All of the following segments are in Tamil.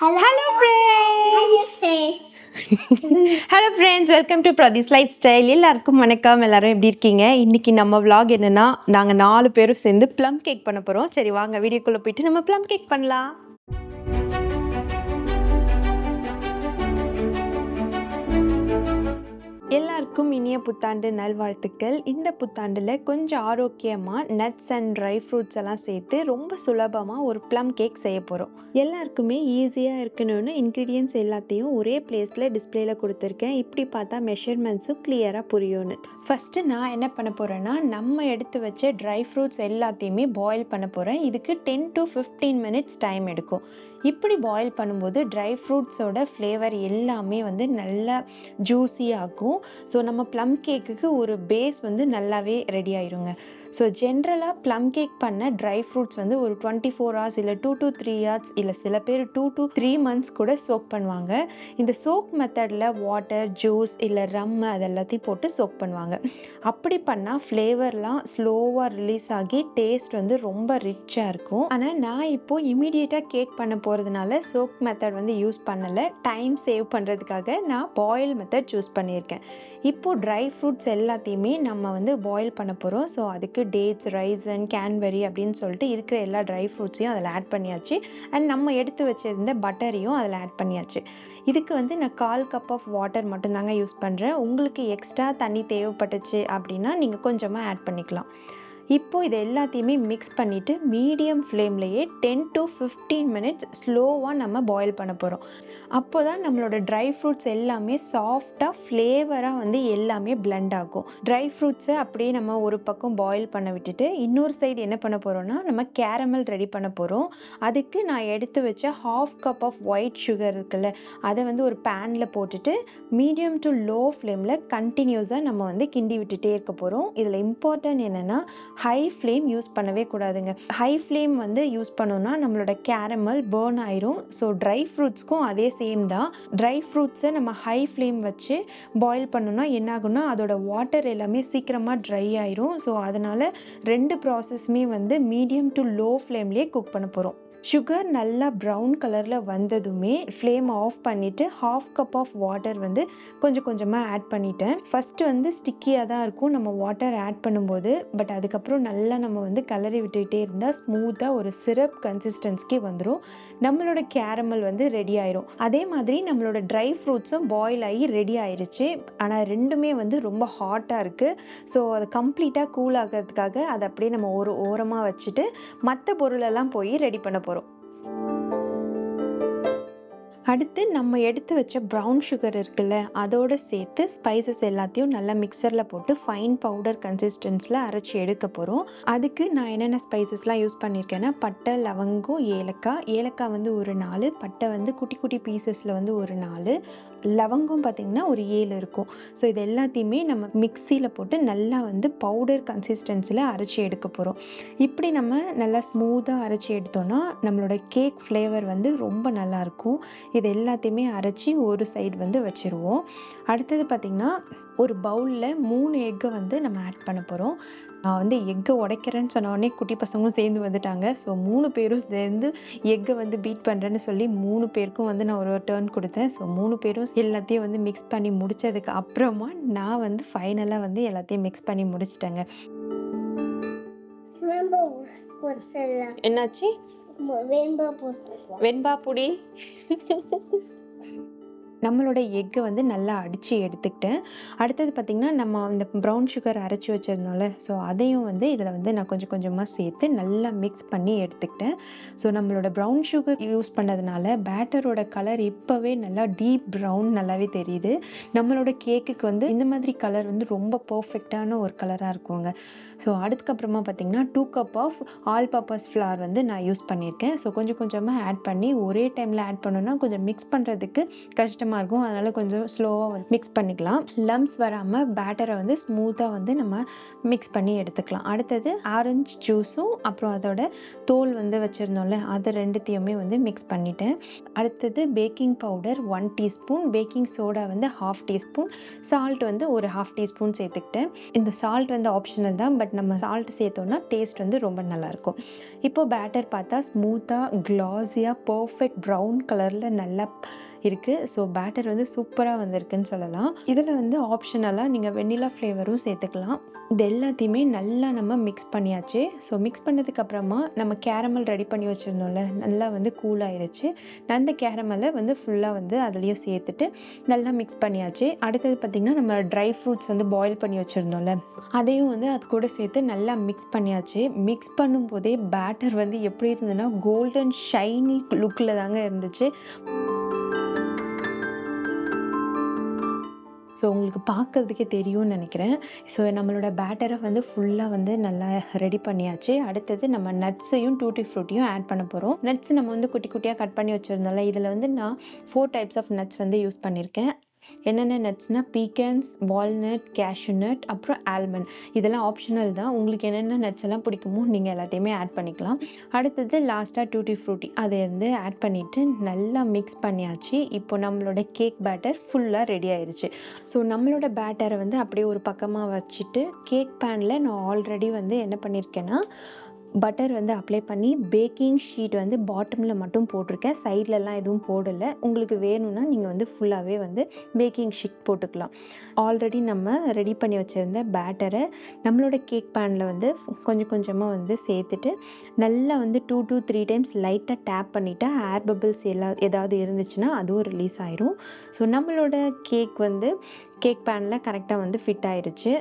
Hello friends hello friends welcome to Prathees lifestyle எல்லாருக்கும் வணக்கம். எல்லாரும் எப்படி இருக்கீங்க? இன்னைக்கு நம்ம vlog என்னன்னா நாங்கள் நாலு பேரும் சேர்ந்து ப்ளம் கேக் பண்ண போகிறோம் சரி வாங்க வீடியோக்குள்ளே போயிட்டு நம்ம ப்ளம் கேக் பண்ணலாம். அனைவருக்கும் இனிய புத்தாண்டு நல்வாழ்த்துக்கள். இந்த புத்தாண்டில் கொஞ்சம் ஆரோக்கியமாக நட்ஸ் அண்ட் ட்ரை ஃப்ரூட்ஸ் எல்லாம் சேர்த்து ரொம்ப சுலபமாக ஒரு ப்ளம் கேக் செய்ய போகிறோம் எல்லாருக்குமே ஈஸியாக இருக்கணும்னு இன்க்ரீடியன்ஸ் எல்லாத்தையும் ஒரே பிளேஸில் டிஸ்பிளேல கொடுத்துருக்கேன். இப்படி பார்த்தா மெஷர்மெண்ட்ஸும் கிளியராக புரியும்னு. ஃபஸ்ட்டு நான் என்ன பண்ண போகிறேன்னா நம்ம எடுத்து வச்ச ட்ரை ஃப்ரூட்ஸ் எல்லாத்தையுமே பாயில் பண்ண போகிறேன் இதுக்கு ten to fifteen minutes time எடுக்கும். இப்படி பாயில் பண்ணும்போது ட்ரை ஃப்ரூட்ஸோட ஃப்ளேவர் எல்லாமே வந்து நல்லா ஜூஸியாகும் ஸோ நம்ம ப்ளம் கேக்குக்கு ஒரு பேஸ் வந்து நல்லாவே ரெடி ஆயிருங்க. ஸோ ஜென்ரலாக ப்ளம் கேக் பண்ண ட்ரை ஃப்ரூட்ஸ் வந்து ஒரு டுவெண்ட்டி ஃபோர் ஹவர்ஸ் இல்லை டூ டு த்ரீ ஹவர்ஸ் இல்லை சில பேர் டூ டு த்ரீ மந்த்ஸ் கூட சோக் பண்ணுவாங்க. இந்த சோக் மெத்தடில் வாட்டர் ஜூஸ் இல்லை ரம் அது எல்லாத்தையும் போட்டு சோக் பண்ணுவாங்க. அப்படி பண்ணால் ஃப்ளேவர்லாம் ஸ்லோவாக ரிலீஸ் ஆகி டேஸ்ட் வந்து ரொம்ப ரிச்சாக இருக்கும். ஆனால் நான் இப்போது இமீடியட்டாக கேக் பண்ண போகிறதுனால சோக் மெத்தட் வந்து யூஸ் பண்ணலை. டைம் சேவ் பண்ணுறதுக்காக நான் பாயில் மெத்தட் சூஸ் பண்ணியிருக்கேன். இப்போது ட்ரை ஃப்ரூட்ஸ் எல்லாத்தையுமே நம்ம வந்து பாயில் பண்ண போகிறோம் ஸோ அதுக்கு டேட்ஸ் ரைசன் கேன்பெரி அப்படின்னு சொல்லிட்டு இருக்கிற எல்லா ட்ரை ஃப்ரூட்ஸையும் அதில் ஆட் பண்ணியாச்சு. அண்ட் நம்ம எடுத்து வச்சிருந்த பட்டரையும் அதில் ஆட் பண்ணியாச்சு. இதுக்கு வந்து நான் கால் கப் ஆஃப் வாட்டர் மட்டும்தாங்க யூஸ் பண்ணுறேன் உங்களுக்கு எக்ஸ்ட்ரா தண்ணி தேவைப்பட்டுச்சு அப்படின்னா நீங்கள் கொஞ்சமாக ஆட் பண்ணிக்கலாம். இப்போது இது எல்லாத்தையுமே மிக்ஸ் பண்ணிவிட்டு மீடியம் ஃப்ளேம்லேயே டென் டு ஃபிஃப்டீன் மினிட்ஸ் ஸ்லோவாக நம்ம பாயில் பண்ண போகிறோம் அப்போ தான் நம்மளோட ட்ரை ஃப்ரூட்ஸ் எல்லாமே சாஃப்டாக ஃப்ளேவராக வந்து எல்லாமே பிளெண்ட் ஆகும். ட்ரை ஃப்ரூட்ஸை அப்படியே நம்ம ஒரு பக்கம் பாயில் பண்ண விட்டுட்டு இன்னொரு சைடு என்ன பண்ண போகிறோம்னா நம்ம கேரமல் ரெடி பண்ண போகிறோம் அதுக்கு நான் எடுத்து வச்ச half cup of white sugar இருக்குல்ல அதை வந்து ஒரு பேனில் போட்டுட்டு மீடியம் டு லோ ஃப்ளேமில் கண்டினியூஸாக நம்ம வந்து கிண்டி விட்டுட்டே இருக்க போகிறோம் இதில் இம்பார்ட்டன்ட் என்னென்னா ஹை ஃப்ளேம் யூஸ் பண்ணவே கூடாதுங்க. ஹை ஃப்ளேம் வந்து யூஸ் பண்ணோன்னா நம்மளோட கேரமல் பேர்ன் ஆயிரும். ஸோ ட்ரை ஃப்ரூட்ஸ்க்கும் அதே சேம் தான். ட்ரை ஃப்ரூட்ஸை நம்ம ஹை ஃப்ளேம் வச்சு பாயில் பண்ணோன்னா என்ன ஆகும்னா அதோட வாட்டர் எல்லாமே சீக்கிரமாக ட்ரை ஆயிரும். ஸோ அதனால் ரெண்டு ப்ராசஸுமே வந்து மீடியம் டு லோ ஃப்ளேம்லேயே குக் பண்ண போகிறோம் சுகர் நல்லா ப்ரௌன் கலரில் வந்ததுமே ஃப்ளேம் ஆஃப் பண்ணிவிட்டு ஹாஃப் கப் ஆஃப் வாட்டர் வந்து கொஞ்சம் கொஞ்சமாக ஆட் பண்ணிட்டேன். ஃபஸ்ட்டு வந்து ஸ்டிக்கியாக தான் இருக்கும். நம்ம வாட்டர் ஆட் பண்ணும்போது பட் அதுக்கப்புறம் நல்லா நம்ம வந்து கலரி விட்டுக்கிட்டே இருந்தால் ஸ்மூத்தாக ஒரு சிரப் கன்சிஸ்டன்ஸ்க்கே வந்துடும் நம்மளோட கேரமல் வந்து ரெடி ஆயிரும். அதே மாதிரி நம்மளோட ட்ரை ஃப்ரூட்ஸும் பாயில் ஆகி ரெடி ஆயிருச்சு. ஆனால் ரெண்டுமே வந்து ரொம்ப ஹாட்டாக இருக்குது ஸோ அது கம்ப்ளீட்டாக கூல் ஆகிறதுக்காக அதை அப்படியே நம்ம ஒரு ஓரமாக வச்சுட்டு மற்ற பொருளெல்லாம் போய் ரெடி பண்ண போகிறோம் அடுத்து நம்ம எடுத்து வச்ச ப்ரௌன் சுகர் இருக்குல்ல அதோடு சேர்த்து ஸ்பைசஸ் எல்லாத்தையும் நல்லா மிக்சரில் போட்டு ஃபைன் பவுடர் கன்சிஸ்டன்ஸில் அரைச்சி எடுக்க போகிறோம் அதுக்கு நான் என்னென்ன ஸ்பைசஸ்லாம் யூஸ் பண்ணியிருக்கேன்னா பட்டை லவங்கம் ஏலக்காய். ஏலக்காய் வந்து ஒரு நாலு பட்டை வந்து குட்டி குட்டி பீசஸில் வந்து ஒரு நாலு. லவங்கம் பார்த்திங்கன்னா ஒரு ஏழு இருக்கும். ஸோ இது எல்லாத்தையுமே நம்ம மிக்சியில் போட்டு நல்லா வந்து பவுடர் கன்சிஸ்டன்சியில் அரைச்சி எடுக்க போகிறோம் இப்படி நம்ம நல்லா ஸ்மூத்தாக அரைச்சி எடுத்தோம்னா நம்மளோட கேக் ஃப்ளேவர் வந்து ரொம்ப நல்லாயிருக்கும் இது எல்லாத்தையுமே அரைச்சி ஒரு சைடு வந்து வச்சுருவோம். அடுத்தது பார்த்திங்கன்னா ஒரு பவுலில் மூணு எக்கை வந்து நம்ம ஆட் பண்ண போகிறோம் நான் வந்து எக்கை உடைக்கிறேன்னு சொன்ன உடனே குட்டி பசங்களும் சேர்ந்து வந்துட்டாங்க. ஸோ மூணு பேரும் சேர்ந்து எக்கை வந்து பீட் பண்ணுறேன்னு சொல்லி மூணு பேருக்கும் வந்து நான் ஒரு டேர்ன் கொடுத்தேன். ஸோ மூணு பேரும் எல்லாத்தையும் வந்து மிக்ஸ் பண்ணி முடித்ததுக்கு அப்புறமா நான் வந்து ஃபைனலாக வந்து எல்லாத்தையும் மிக்ஸ் பண்ணி முடிச்சிட்டேங்க. என்னாச்சு? வெண்பா பூ வெண்பா புடி நம்மளோட எக்கை வந்து நல்லா அடித்து எடுத்துக்கிட்டேன் அடுத்தது பார்த்திங்கன்னா நம்ம அந்த ப்ரௌன் சுகர் அரைச்சி வச்சுருந்தோம்ல ஸோ அதையும் வந்து இதில் வந்து நான் கொஞ்சம் கொஞ்சமாக சேர்த்து நல்லா மிக்ஸ் பண்ணி எடுத்துக்கிட்டேன் ஸோ நம்மளோட ப்ரௌன் சுகர் யூஸ் பண்ணதுனால பேட்டரோட கலர் இப்போவே நல்லா டீப் ப்ரௌன் நல்லாவே தெரியுது. நம்மளோட கேக்குக்கு வந்து இந்த மாதிரி கலர் வந்து ரொம்ப பர்ஃபெக்டான ஒரு கலராக இருக்குங்க. ஸோ அதுக்கப்புறமா பார்த்திங்கன்னா two cup of all purpose flour வந்து நான் யூஸ் பண்ணியிருக்கேன். ஸோ கொஞ்சம் கொஞ்சமாக ஆட் பண்ணி ஒரே டைமில் ஆட் பண்ணோன்னா கொஞ்சம் மிக்ஸ் பண்ணுறதுக்கு கஷ்டம் கஷ்டமாக இருக்கும். அதனால் கொஞ்சம் ஸ்லோவாக வந்து மிக்ஸ் பண்ணிக்கலாம். லம்ஸ் வராமல் பேட்டரை வந்து ஸ்மூத்தாக வந்து நம்ம மிக்ஸ் பண்ணி எடுத்துக்கலாம். அடுத்தது ஆரஞ்சு ஜூஸும் அப்புறம் அதோட தோல் வந்து வச்சுருந்தோம்ல அது ரெண்டுத்தையுமே வந்து மிக்ஸ் பண்ணிட்டேன். அடுத்தது baking powder one teaspoon baking soda வந்து ஹாஃப் டீஸ்பூன் சால்ட் வந்து ஒரு ஹாஃப் டீஸ்பூன் சேர்த்துக்கிட்டேன். இந்த சால்ட் வந்து ஆப்ஷனல் தான் பட் நம்ம சால்ட் சேர்த்தோன்னா டேஸ்ட் வந்து ரொம்ப நல்லாயிருக்கும். இப்போது பேட்டர் பார்த்தா ஸ்மூத்தாக க்ளாஸியாக பர்ஃபெக்ட் ப்ரௌன் கலரில் நல்லா இருக்குது ஸோ பேட்டர் வந்து சூப்பராக வந்திருக்குன்னு சொல்லலாம். இதில் வந்து ஆப்ஷனலாக நீங்கள் வெண்ணிலா ஃப்ளேவரும் சேர்த்துக்கலாம். இது எல்லாத்தையுமே நல்லா நம்ம மிக்ஸ் பண்ணியாச்சு. ஸோ மிக்ஸ் பண்ணதுக்கப்புறமா நம்ம கேரமல் ரெடி பண்ணி வச்சுருந்தோம்ல நல்லா வந்து கூல் ஆயிருச்சு. அந்த கேரமலை வந்து ஃபுல்லாக வந்து அதுலேயும் சேர்த்துட்டு நல்லா மிக்ஸ் பண்ணியாச்சு. அடுத்தது பார்த்திங்கன்னா நம்ம ட்ரை ஃப்ரூட்ஸ் வந்து பாயில் பண்ணி வச்சுருந்தோம்ல அதையும் வந்து அது கூட சேர்த்து நல்லா மிக்ஸ் பண்ணியாச்சு. மிக்ஸ் பண்ணும்போதே பேட்டர் வந்து எப்படி இருந்ததுன்னா கோல்டன் ஷைனி லுக்கில் தாங்க இருந்துச்சு. ஸோ உங்களுக்கு பார்க்குறதுக்கே தெரியும்னு நினைக்கிறேன். ஸோ நம்மளோட பேட்டரை வந்து ஃபுல்லாக வந்து நல்லா ரெடி பண்ணியாச்சு. அடுத்தது நம்ம நட்ஸையும் டூட்டி ஃப்ரூட்டியும் ஆட் பண்ண போகிறோம் நட்ஸ் நம்ம வந்து குட்டி குட்டியாக கட் பண்ணி வச்சுருந்தோம்ல இதில் வந்து நான் ஃபோர் டைப்ஸ் ஆஃப் நட்ஸ் வந்து யூஸ் பண்ணியிருக்கேன். என்னென்ன நட்ஸ்னால் பீக்கன்ஸ் வால்நட் கேஷ்யூ நட் அப்புறம் ஆல்மண்ட் இதெல்லாம் ஆப்ஷனல் தான். உங்களுக்கு என்னென்ன நட்ஸ் எல்லாம் பிடிக்குமோ நீங்கள் எல்லாத்தையுமே ஆட் பண்ணிக்கலாம். அடுத்தது லாஸ்ட்டாக டூட்டி ஃப்ரூட்டி அதை வந்து ஆட் பண்ணிவிட்டு நல்லா மிக்ஸ் பண்ணியாச்சு. இப்போ நம்மளோட கேக் பேட்டர் ஃபுல்லாக ரெடி ஆயிடுச்சு ஸோ நம்மளோட பேட்டரை வந்து அப்படியே ஒரு பக்கமாக வச்சுட்டு கேக் பேனில் நான் ஆல்ரெடி வந்து என்ன பண்ணியிருக்கேன்னா பட்டர் வந்து அப்ளை பண்ணி பேக்கிங் ஷீட் வந்து பாட்டமில் மட்டும் போட்டிருக்கேன். சைட்லலாம் எதுவும் போடலை. உங்களுக்கு வேணும்னா நீங்கள் வந்து ஃபுல்லாகவே வந்து பேக்கிங் ஷீட் போட்டுக்கலாம். ஆல்ரெடி நம்ம ரெடி பண்ணி வச்சுருந்த பேட்டரை நம்மளோட கேக் பேனில் வந்து கொஞ்சம் கொஞ்சமாக வந்து சேர்த்துட்டு நல்லா வந்து டூ டூ த்ரீ டைம்ஸ் லைட்டாக டேப் பண்ணிவிட்டா ஏர் பபிள்ஸ் எல்லா ஏதாவது இருந்துச்சுன்னா அதுவும் ரிலீஸ் ஆயிரும். ஸோ நம்மளோட கேக் வந்து கேக் பேனில் கரெக்டாக வந்து ஃபிட் ஆயிடுச்சு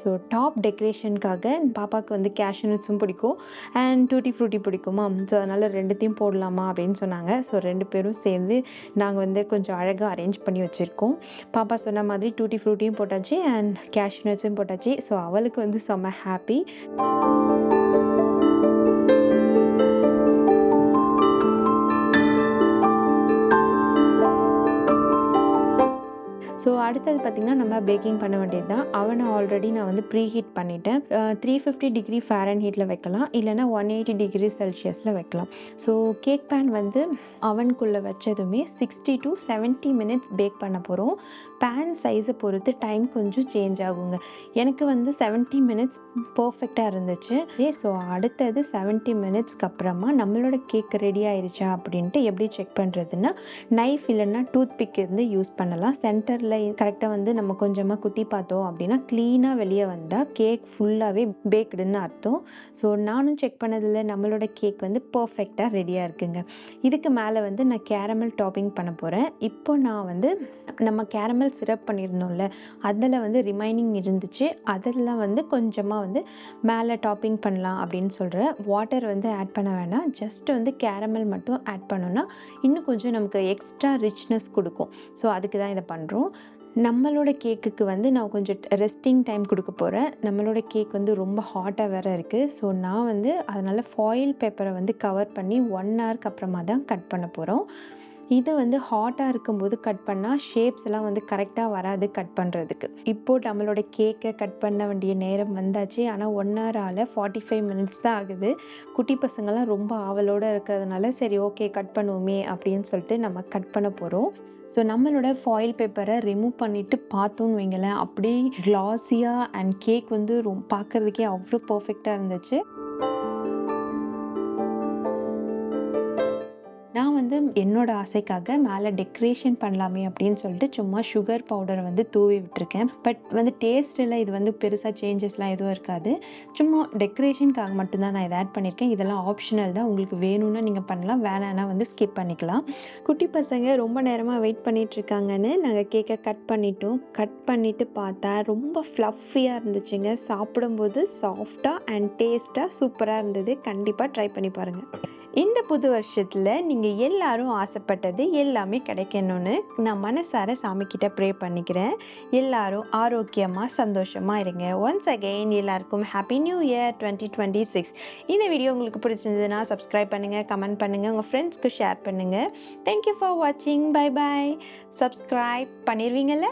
ஸோ டாப் டெக்கரேஷனுக்காக பாப்பாவுக்கு வந்து கேஷ்யூ பிடிக்கும். அண்ட் டூட்டி ஃப்ரூட்டி பிடிக்குமா ஸோ அதனால் ரெண்டுத்தையும் போடலாமா அப்படின்னு சொன்னாங்க. ஸோ ரெண்டு பேரும் சேர்ந்து நாங்கள் வந்து கொஞ்சம் அழகாக அரேஞ்ச் பண்ணி வச்சுருக்கோம். பாப்பா சொன்ன மாதிரி டூட்டி ஃப்ரூட்டியும் போட்டாச்சு அண்ட் கேஷ்யூ நட்ஸும் போட்டாச்சு. ஸோ அவளுக்கு வந்து செம்ம ஹாப்பி ஸோ அடுத்தது பார்த்திங்கன்னா நம்ம பேக்கிங் பண்ண வேண்டியது தான் அவனை ஆல்ரெடி நான் வந்து ப்ரீ ஹீட் பண்ணிட்டேன் த்ரீ ஃபிஃப்டி டிகிரி ஃபேரன் ஹீட்டில் வைக்கலாம். இல்லைனா ஒன் எயிட்டி டிகிரி செல்சியஸில் வைக்கலாம். ஸோ கேக் பேன் வந்து அவனுக்குள்ளே வச்சதுமே sixty to seventy minutes bake பண்ண போகிறோம் பேன் சைஸை பொறுத்து டைம் கொஞ்சம் சேஞ்ச் ஆகுங்க. எனக்கு வந்து செவன்ட்டி மினிட்ஸ் பர்ஃபெக்டாக இருந்துச்சு. ஏ ஸோ அடுத்தது செவன்ட்டி மினிட்ஸ்க்கு அப்புறமா நம்மளோட கேக் ரெடி ஆயிடுச்சா அப்படின்ட்டு எப்படி செக் பண்ணுறதுன்னா நைஃப் இல்லைன்னா டூத் பிக் இருந்து யூஸ் பண்ணலாம். சென்டரில் கரெக்டாக வந்து நம்ம கொஞ்சமாக குத்தி பார்த்தோம் அப்படின்னா க்ளீனாக வெளியே வந்தால் கேக் ஃபுல்லாகவே பேக்டுன்னு அர்த்தம். ஸோ நானும் செக் பண்ணதில் நம்மளோட கேக் வந்து பர்ஃபெக்டாக ரெடியாக இருக்குங்க. இதுக்கு மேலே வந்து நான் கேரமல் டாப்பிங் பண்ண போகிறேன் இப்போ நான் வந்து நம்ம கேரமல் சிரப் பண்ணியிருந்தோம்ல அதில் வந்து ரிமைனிங் இருந்துச்சு. அதெல்லாம் வந்து கொஞ்சமாக வந்து மேலே டாப்பிங் பண்ணலாம் அப்படின்னு சொல்கிறேன் வாட்டர் வந்து ஆட் பண்ண வேணாம். ஜஸ்ட் வந்து கேரமல் மட்டும் ஆட் பண்ணோன்னா இன்னும் கொஞ்சம் நமக்கு எக்ஸ்ட்ரா ரிச்னஸ் கொடுக்கும். ஸோ அதுக்கு தான் இதை பண்ணுறோம் நம்மளோட கேக்குக்கு வந்து நான் கொஞ்சம் ரெஸ்டிங் டைம் கொடுக்க போகிறேன் நம்மளோட கேக் வந்து ரொம்ப ஹாட்டாக வேறு இருக்குது ஸோ நான் வந்து அதனால் ஃபாயில் பேப்பரை வந்து கவர் பண்ணி ஒன் ஹவருக்கு அப்புறமா தான் கட் பண்ண போகிறோம் இது வந்து ஹாட்டாக இருக்கும்போது கட் பண்ணால் ஷேப்ஸ் எல்லாம் வந்து கரெக்டாக வராது கட் பண்ணுறதுக்கு இப்போது நம்மளோட கேக்கை கட் பண்ண வேண்டிய நேரம் வந்தாச்சு. ஆனால் one hour forty five minutes தான் ஆகுது. குட்டி பசங்கள்லாம் ரொம்ப ஆவலோடு இருக்கிறதுனால சரி ஓகே கட் பண்ணுவோமே அப்படின்னு சொல்லிட்டு நம்ம கட் பண்ண போகிறோம் ஸோ நம்மளோட ஃபாயில் பேப்பரை ரிமூவ் பண்ணிவிட்டு பார்த்தோன்னு வைங்களேன் அப்படியே கிளாஸியாக அண்ட் கேக் வந்து ரொம்ப பார்க்குறதுக்கே அவ்வளோ பர்ஃபெக்டாக இருந்துச்சு. வந்து என்னோட ஆசைக்காக மேலே டெக்கரேஷன் பண்ணலாமே அப்படின்னு சொல்லிட்டு சும்மா சுகர் பவுடரை வந்து தூவி விட்டுருக்கேன். பட் வந்து டேஸ்ட்டில் இது வந்து பெருசாக சேஞ்சஸ்லாம் எதுவும் இருக்காது. சும்மா டெக்கரேஷனுக்காக மட்டும்தான் நான் இதை ஆட் பண்ணியிருக்கேன் இதெல்லாம் ஆப்ஷனல் தான். உங்களுக்கு வேணும்னா நீங்கள் பண்ணலாம். வேணான்னா வந்து ஸ்கிப் பண்ணிக்கலாம். குட்டி பசங்க ரொம்ப நேரமாக வெயிட் பண்ணிகிட்ருக்காங்கன்னு நாங்கள் கேக்கை கட் பண்ணிட்டோம். கட் பண்ணிவிட்டு பார்த்தா ரொம்ப ஃப்ளஃபியாக இருந்துச்சுங்க. சாப்பிடும்போது சாஃப்டாக அண்ட் டேஸ்ட்டாக சூப்பராக இருந்தது. கண்டிப்பாக ட்ரை பண்ணி பாருங்கள் இந்த புது வருஷத்தில் நீங்கள் எல்லாரும் ஆசைப்பட்டது எல்லாமே கிடைக்கணும்னு நான் மனசார சாமிக்கிட்ட ப்ரே பண்ணிக்கிறேன். எல்லாரும் ஆரோக்கியமாக சந்தோஷமாக இருங்க. ஒன்ஸ் அகெயின் எல்லாருக்கும் happy new year twenty twenty six இந்த வீடியோ உங்களுக்கு பிடிச்சிருந்ததுன்னா சப்ஸ்கிரைப் பண்ணுங்கள் கமெண்ட் பண்ணுங்கள் உங்கள் ஃப்ரெண்ட்ஸ்க்கு ஷேர் பண்ணுங்கள் தேங்க்யூ ஃபார் வாட்சிங் பை பை சப்ஸ்கிரைப் பண்ணிடுவீங்கள்ல